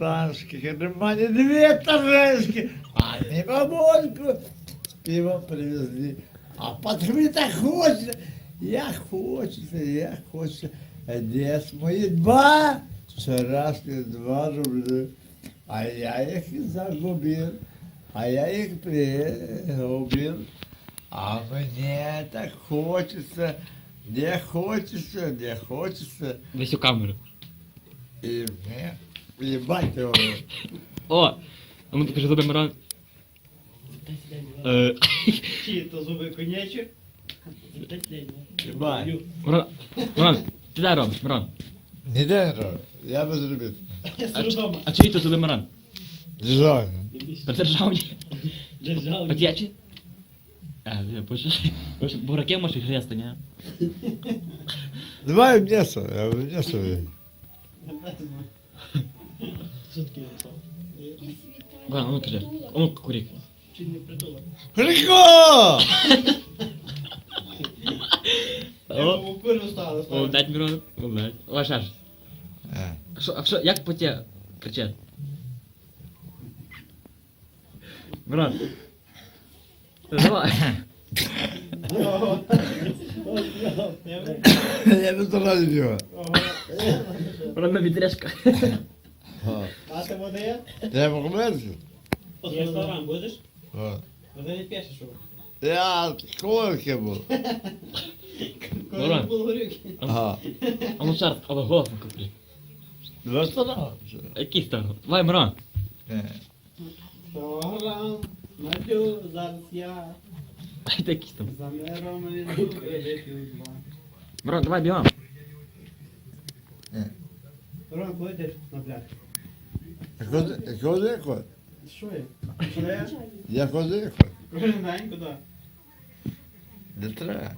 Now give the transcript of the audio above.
штаншки, нормальні дві тарелки, а не бабоньку пивом привезли. А пацаны так хочется, я хочется, я хочется. А Де ж мої два? Вчорашні два рубля. А я їх загубив. А я їх пригубив. А мені так хочеться, не хочеться, не хочеться. Весь у камеру. І мне їбать його. О! А ну покажи зуби Мирон. Е, Чи то зуби конячі? Мирон, Мирон, ти де робиш, Мирон? Не день, я би зробив. Я А, сижу дома. а чиї то зуби Мирон? Державно. Державні. Державні. Отячі? А, я почти. Бураки можеш хрести, ні? Давай м'ясо, я в м'ясо. Ладно, а ну кажи. А ну курік. Чи не притула? Грико! О, курю стали. молодець, Мирон. Молодець. Ще ж. Е. А що, а що, як по тебе кричать? Мирон. Давай. Я не здоровий його. Мирон на відрежка. А ти води? Треба померти? Ресторан будеш? Води не п'єш, що? Я школьки був. Коли Нормально. був. Ага. А ну ще раз, але голосно куплі. Ресторан. Який старо? Давай, Мирон. Е. Програм, Надю, зараз я Ай, ти якийсь там. за миром іду, вип'ю два. Мирон, давай бігом. Ром, коли йдеш на пляж? Ходи ходи. Що я? Що я? Я ходи ходи. Кожен день куди? Не треба.